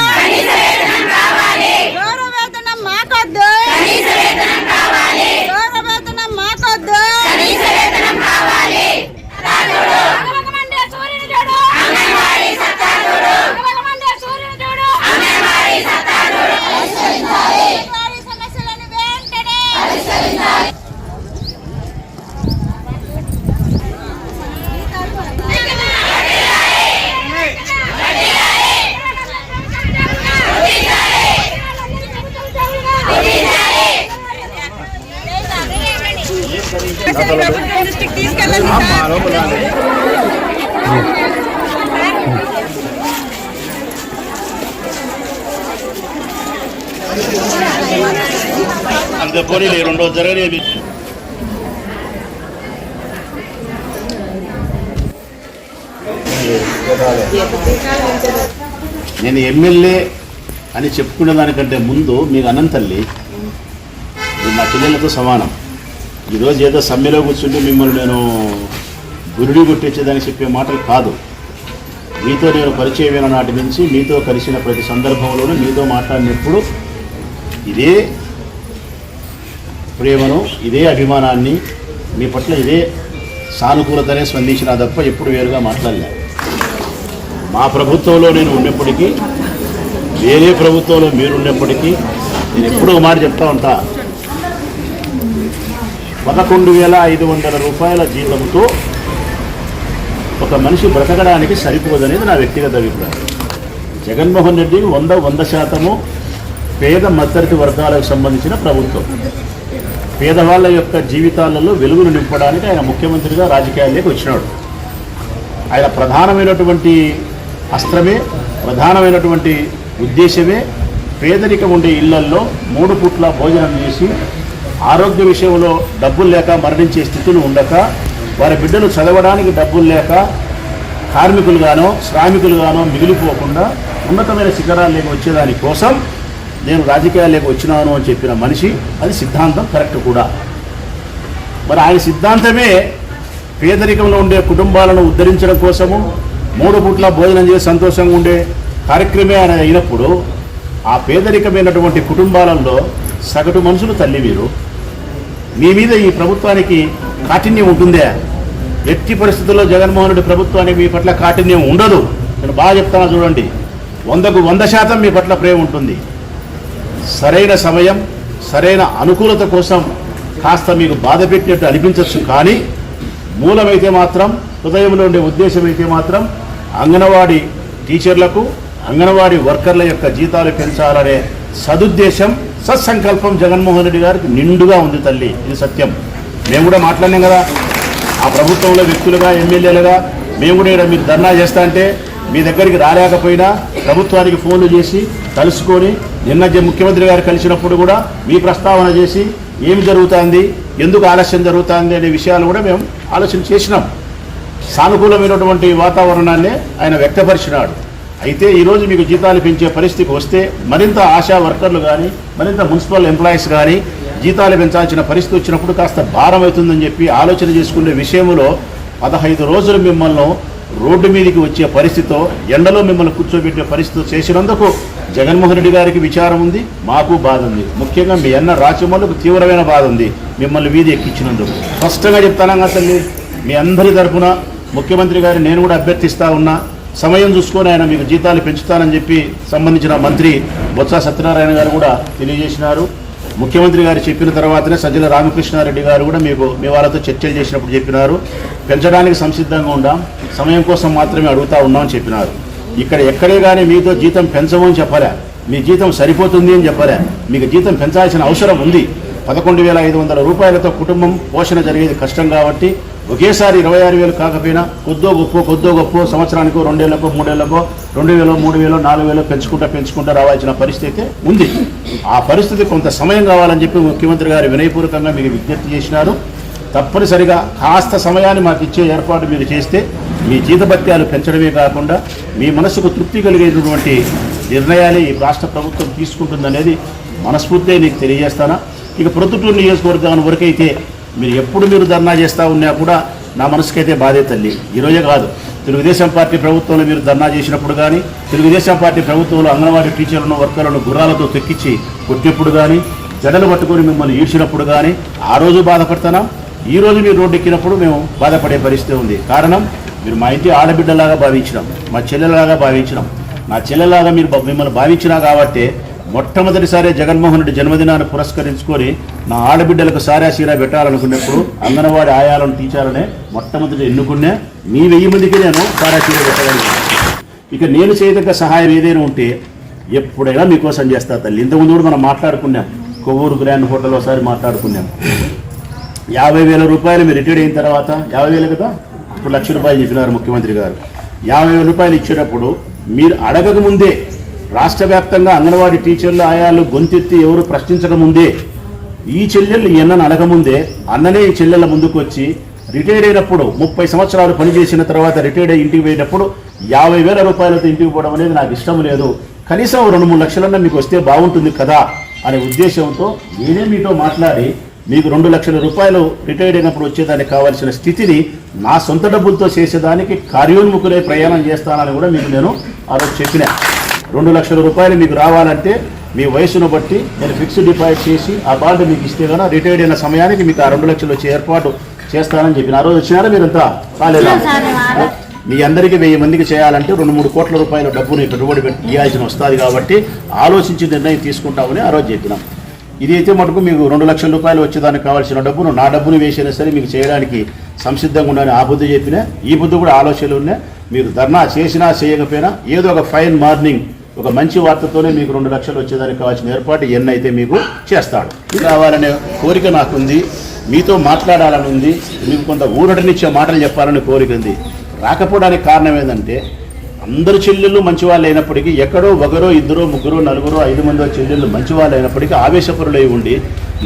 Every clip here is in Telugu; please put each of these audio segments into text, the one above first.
Money! ప్రభుత్వం దృష్టికి తీసుకెళ్ళండి సార్. అంత పోనీ రెండో జరగలేదు నేను ఎమ్మెల్యే అని చెప్పుకునే దానికంటే ముందు మీకు అనంతల్లి మీరు నా పిల్లలతో సమానం. ఈరోజు ఏదో సమ్మెలో కూర్చుంటే మిమ్మల్ని నేను గురుడి కొట్టించేదానికి చెప్పే మాటలు కాదు. మీతో నేను పరిచయమైన నాటి నుంచి మీతో కలిసిన ప్రతి సందర్భంలోనూ మీతో మాట్లాడినప్పుడు ఇదే ప్రేమను ఇదే అభిమానాన్ని మీ పట్ల ఇదే సానుకూలతనే స్పందించిన తప్ప ఎప్పుడు వేరుగా మాట్లాడలేదు మా ప్రభుత్వంలో నేను ఉన్నప్పటికీ వేరే ప్రభుత్వంలో మీరు ఉన్నప్పటికీ నేను ఎప్పుడూ ఒక మాట చెప్తా ఉంటా. పదకొండు వేల ఐదు వందల రూపాయల జీతంతో ఒక మనిషి బ్రతకడానికి సరిపోదనేది నా వ్యక్తిగత అభిప్రాయం. జగన్మోహన్ రెడ్డి వంద వంద శాతము పేద మద్దతు వర్గాలకు సంబంధించిన ప్రభుత్వం. పేదవాళ్ళ యొక్క జీవితాలలో వెలుగులు నింపడానికి ఆయన ముఖ్యమంత్రిగా రాజకీయాల్లోకి వచ్చినాడు. ఆయన ప్రధానమైనటువంటి అస్త్రమే ప్రధానమైనటువంటి ఉద్దేశమే పేదరికం ఉండే ఇళ్ళల్లో మూడు పూట్ల భోజనం చేసి ఆరోగ్య విషయంలో డబ్బులు లేక మరణించే స్థితులు ఉండక వారి బిడ్డలు చదవడానికి డబ్బులు లేక కార్మికులుగానో శ్రామికులుగానో మిగిలిపోకుండా ఉన్నతమైన శిఖరాల్లోకి వచ్చేదాని కోసం నేను రాజకీయాల్లోకి వచ్చినాను అని చెప్పిన మనిషి అది సిద్ధాంతం కరెక్ట్ కూడా. మరి ఆయన సిద్ధాంతమే పేదరికంలో ఉండే కుటుంబాలను ఉద్ధరించడం కోసము మూడు పూట్ల భోజనం చేసి సంతోషంగా ఉండే కార్యక్రమే ఆయన అయినప్పుడు ఆ పేదరికమైనటువంటి కుటుంబాలలో సగటు మనుషులు తల్లి వీరు మీ మీద ఈ ప్రభుత్వానికి కాఠిన్యం ఉంటుందే? ఎట్టి పరిస్థితుల్లో జగన్మోహన్ రెడ్డి ప్రభుత్వానికి మీ పట్ల కాఠిన్యం ఉండదు. నేను బాగా చెప్తాను చూడండి. వందకు వంద శాతం మీ పట్ల ప్రేమ ఉంటుంది. సరైన సమయం సరైన అనుకూలత కోసం కాస్త మీకు బాధ పెట్టినట్టు అనిపించవచ్చు కానీ మూలమైతే మాత్రం హృదయంలో ఉండే ఉద్దేశం అయితే మాత్రం అంగన్వాడీ టీచర్లకు అంగన్వాడీ వర్కర్ల యొక్క జీతాలు పెంచాలనే సదుద్దేశం సత్సంకల్పం జగన్మోహన్ రెడ్డి గారికి నిండుగా ఉంది తల్లి. ఇది సత్యం. మేము కూడా మాట్లాడినాం కదా. ఆ ప్రభుత్వంలో వ్యక్తులుగా ఎమ్మెల్యేలుగా మేము కూడా ఇక్కడ మీరు ధర్నా చేస్తా అంటే మీ దగ్గరికి రాలేకపోయినా ప్రభుత్వానికి ఫోన్లు చేసి కలుసుకొని నిన్న ముఖ్యమంత్రి గారు కలిసినప్పుడు కూడా మీ ప్రస్తావన చేసి ఏమి జరుగుతుంది ఎందుకు ఆలస్యం జరుగుతుంది అనే విషయాలు కూడా మేము ఆలోచన చేసినాం. సానుకూలమైనటువంటి వాతావరణాన్ని ఆయన వ్యక్తపరిచినాడు. అయితే ఈరోజు మీకు జీతాలు పెంచే పరిస్థితికి వస్తే మరింత ఆశా వర్కర్లు కానీ మరింత మున్సిపల్ ఎంప్లాయీస్ కానీ జీతాలు పెంచాల్సిన పరిస్థితి వచ్చినప్పుడు కాస్త భారం అవుతుందని చెప్పి ఆలోచన చేసుకునే విషయంలో పదహైదు రోజులు మిమ్మల్ని రోడ్డు మీదకి వచ్చే పరిస్థితితో ఎండలో మిమ్మల్ని కూర్చోబెట్టే పరిస్థితి చేసినందుకు జగన్మోహన్ రెడ్డి గారికి విచారం ఉంది మాకు బాధ ఉంది. ముఖ్యంగా మీ అన్న రాచమల్లుకు తీవ్రమైన బాధ ఉంది మిమ్మల్ని వీధి ఎక్కించినందుకు. స్పష్టంగా చెప్తాను తల్లి మీ అందరి తరఫున ముఖ్యమంత్రి గారిని నేను కూడా అభ్యర్థిస్తా ఉన్నా. సమయం చూసుకొని ఆయన మీకు జీతాలు పెంచుతానని చెప్పి సంబంధించిన మంత్రి బొత్స సత్యనారాయణ గారు కూడా తెలియజేసినారు. ముఖ్యమంత్రి గారు చెప్పిన తర్వాతనే సజ్జల రామకృష్ణారెడ్డి గారు కూడా మీకు మీ వాళ్ళతో చర్చలు చేసినప్పుడు చెప్పినారు. పెంచడానికి సంసిద్ధంగా ఉండాం. సమయం కోసం మాత్రమే అడుగుతా ఉన్నామని చెప్పినారు. ఇక్కడ ఎక్కడే కానీ మీతో జీతం పెంచమని చెప్పలే? మీ జీతం సరిపోతుంది అని చెప్పలే? మీకు జీతం పెంచాల్సిన అవసరం ఉంది. పదకొండు వేల ఐదు వందల రూపాయలతో కుటుంబం పోషణ జరిగేది కష్టం కాబట్టి ఒకేసారి ఇరవై ఆరు వేలు కాకపోయినా కొద్దో గొప్ప కొద్దో గొప్ప సంవత్సరానికి రెండేళ్ళకో మూడేళ్ళకో రెండు వేలో మూడు వేలో నాలుగు వేలు పెంచుకుంటా పెంచుకుంటా రావాల్సిన పరిస్థితి ఉంది. ఆ పరిస్థితి కొంత సమయం కావాలని చెప్పి ముఖ్యమంత్రి గారు వినయపూర్వకంగా మీకు విజ్ఞప్తి చేసినారు. తప్పనిసరిగా కాస్త సమయాన్ని మాకు ఇచ్చే ఏర్పాటు మీరు చేస్తే మీ జీతభత్యాలు పెంచడమే కాకుండా మీ మనసుకు తృప్తి కలిగేటటువంటి నిర్ణయాలే ఈ రాష్ట్ర ప్రభుత్వం తీసుకుంటుందనేది మనస్ఫూర్తిగా నీకు తెలియజేస్తానా. ఇక ప్రొద్దుటూరు నియోజకవర్గం వరకైతే మీరు ఎప్పుడు మీరు ధర్నా చేస్తూ ఉన్నా కూడా నా మనసుకైతే బాధే తల్లి. ఈరోజే కాదు. తెలుగుదేశం పార్టీ ప్రభుత్వంలో మీరు ధర్నా చేసినప్పుడు కానీ తెలుగుదేశం పార్టీ ప్రభుత్వంలో అంగన్వాడీ టీచర్లను వర్కర్లను గుర్రాలతో తెక్కించి కొట్టినప్పుడు కానీ జడలు పట్టుకొని మిమ్మల్ని ఈడ్చినప్పుడు కానీ ఆ రోజు బాధపడుతున్నాం ఈ రోజు మీరు రోడ్డు ఎక్కినప్పుడు మేము బాధపడే పరిస్థితి ఉంది. కారణం మీరు మా ఇంటి ఆడబిడ్డలాగా భావించినాం. మా చెల్లెలాగా భావించినాం. నా చెల్లెలాగా మీరు మిమ్మల్ని భావించినా కాబట్టి మొట్టమొదటిసారి జగన్మోహన్ రెడ్డి జన్మదినాన్ని పురస్కరించుకొని నా ఆడబిడ్డలకు సారా సీరా పెట్టాలనుకున్నప్పుడు అంగన్వాడి ఆయాలను టీచర్లనే మొట్టమొదటి ఎన్నుకునే మీ వెయ్యి మందికి నేను సారా సీరా పెట్టగలిగాను ఇక నేను చేయదగ్గ సహాయం ఏదైనా ఉంటే ఎప్పుడైనా మీకోసం చేస్తా తల్లి. ఇంతకుముందు కూడా మనం మాట్లాడుకున్నాం. కొవ్వూరు గ్రాండ్ హోటల్ ఒకసారి మాట్లాడుకున్నాం. యాభై వేల రూపాయలు మీరు రిటైర్డ్ అయిన తర్వాత యాభై వేలు కదా? ఇప్పుడు లక్ష రూపాయలు చెప్పినారు ముఖ్యమంత్రి గారు. యాభై వేల రూపాయలు ఇచ్చేటప్పుడు మీరు అడగక ముందే రాష్ట్ర వ్యాప్తంగా అంగన్వాడీ టీచర్లు ఆయాలు గొంతెత్తి ఎవరు ప్రశ్నించక ముందే ఈ చెల్లెళ్ళు ఎన్నని అడగముందే అన్ననే ఈ చెల్లెళ్ళ ముందుకు వచ్చి రిటైర్డ్ అయినప్పుడు ముప్పై సంవత్సరాలు పనిచేసిన తర్వాత రిటైర్డ్ అయ్యి ఇంటికి పోయేటప్పుడు యాభై వేల రూపాయలతో ఇంటికి పోవడం అనేది నాకు ఇష్టం లేదు. కనీసం రెండు మూడు లక్షలన్నా మీకు వస్తే బాగుంటుంది కదా అనే ఉద్దేశంతో నేనే మీతో మాట్లాడి మీకు రెండు లక్షల రూపాయలు రిటైర్డ్ అయినప్పుడు వచ్చేదానికి కావాల్సిన స్థితిని నా సొంత డబ్బులతో చేసేదానికి కార్యోన్ముఖులే ప్రయాణం చేస్తానని కూడా మీకు నేను ఆ రోజు చెప్పిన. రెండు లక్షల రూపాయలు మీకు రావాలంటే మీ వయసును బట్టి నేను ఫిక్స్డ్ డిపాజిట్ చేసి ఆ బాండ్ మీకు ఇస్తే కనుక రిటైర్డ్ అయిన సమయానికి మీకు ఆ రెండు లక్షలు వచ్చే ఏర్పాటు చేస్తానని చెప్పిన ఆ రోజు వచ్చినారా మీరంతా కాలేదా? మీ అందరికీ వెయ్యి మందికి చేయాలంటే రెండు మూడు కోట్ల రూపాయల డబ్బుని పెట్టుబడి పెట్టి ఇవ్వాల్సిన వస్తుంది కాబట్టి ఆలోచించి నిర్ణయం తీసుకుంటామని ఆ రోజు చెప్పినాం. ఇది అయితే మటుకు మీకు రెండు లక్షల రూపాయలు వచ్చేదానికి కావాల్సిన డబ్బును నా డబ్బును వేసినా సరే మీకు చేయడానికి సంసిద్ధంగా ఉండని ఆ బుద్ధి చెప్పినా. ఈ బుద్ధి కూడా ఆలోచనలు ఉన్నాయి మీరు ధర్నా చేసినా చేయకపోయినా ఏదో ఒక ఫైన్ మార్నింగ్ ఒక మంచి వార్తతోనే మీకు రెండు లక్షలు వచ్చేదానికి కావాల్సిన ఏర్పాటు ఎన్ని అయితే మీకు చేస్తాడు. కావాలనే కోరిక నాకుంది మీతో మాట్లాడాలని ఉంది మీకు కొంత ఊరటనిచ్చే మాటలు చెప్పాలని కోరిక ఉంది. రాకపోవడానికి కారణం ఏంటంటే అందరు చెల్లెళ్ళు మంచి వాళ్ళు అయినప్పటికీ ఎక్కడో ఒకరో ఇద్దరో ముగ్గురో నలుగురో ఐదు మందో చెల్లెళ్ళు మంచి వాళ్ళు అయినప్పటికీ ఆవేశపరులై ఉండి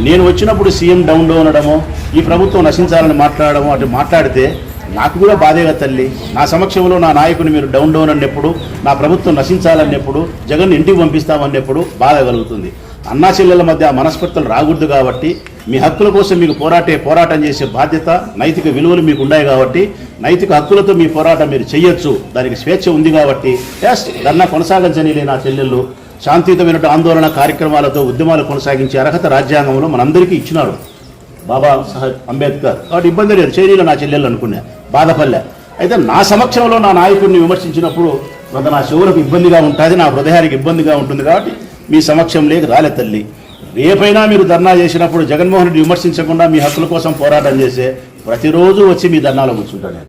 నేను వచ్చినప్పుడు సీఎం డౌన్లో ఉండడము ఈ ప్రభుత్వం నశించాలని మాట్లాడడమో అటు మాట్లాడితే నాకు కూడా బాధేగా తల్లి. నా సమక్షంలో నా నాయకుని మీరు డౌన్ డౌన్ అన్నప్పుడు నా ప్రభుత్వం నశించాలన్నప్పుడు జగన్ ఇంటికి పంపిస్తామన్నప్పుడు బాధ కలుగుతుంది. అన్నా చెల్లెల మధ్య మనస్పర్తలు మనస్పర్ధలు రాకూడదు కాబట్టి మీ హక్కుల కోసం మీకు పోరాటే పోరాటం చేసే బాధ్యత నైతిక విలువలు మీకు ఉన్నాయి కాబట్టి నైతిక హక్కులతో మీ పోరాటం మీరు చేయొచ్చు. దానికి స్వేచ్ఛ ఉంది కాబట్టి ఎస్ ధర్నా కొనసాగించనిలే నా చెల్లెళ్ళు. శాంతియుతమైన ఆందోళన కార్యక్రమాలతో ఉద్యమాలు కొనసాగించే అర్హత రాజ్యాంగంలో మనందరికీ ఇచ్చినాడు బాబా సాహెబ్ అంబేద్కర్. కాబట్టి ఇబ్బంది లేదు. చైనీలో నా చెల్లెళ్ళు అనుకున్నా. బాధపడలే. అయితే నా సమక్షంలో నా నాయకుడిని విమర్శించినప్పుడు కొంత నా చెవులకు ఇబ్బందిగా ఉంటుంది నా హృదయానికి ఇబ్బందిగా ఉంటుంది కాబట్టి మీ సమక్షం లేక రాలే తల్లి. రేపైనా మీరు ధర్నా చేసినప్పుడు జగన్మోహన్ రెడ్డి విమర్శించకుండా మీ హక్కుల కోసం పోరాటం చేసే ప్రతిరోజు వచ్చి మీ ధర్నాలో కూర్చుంటాను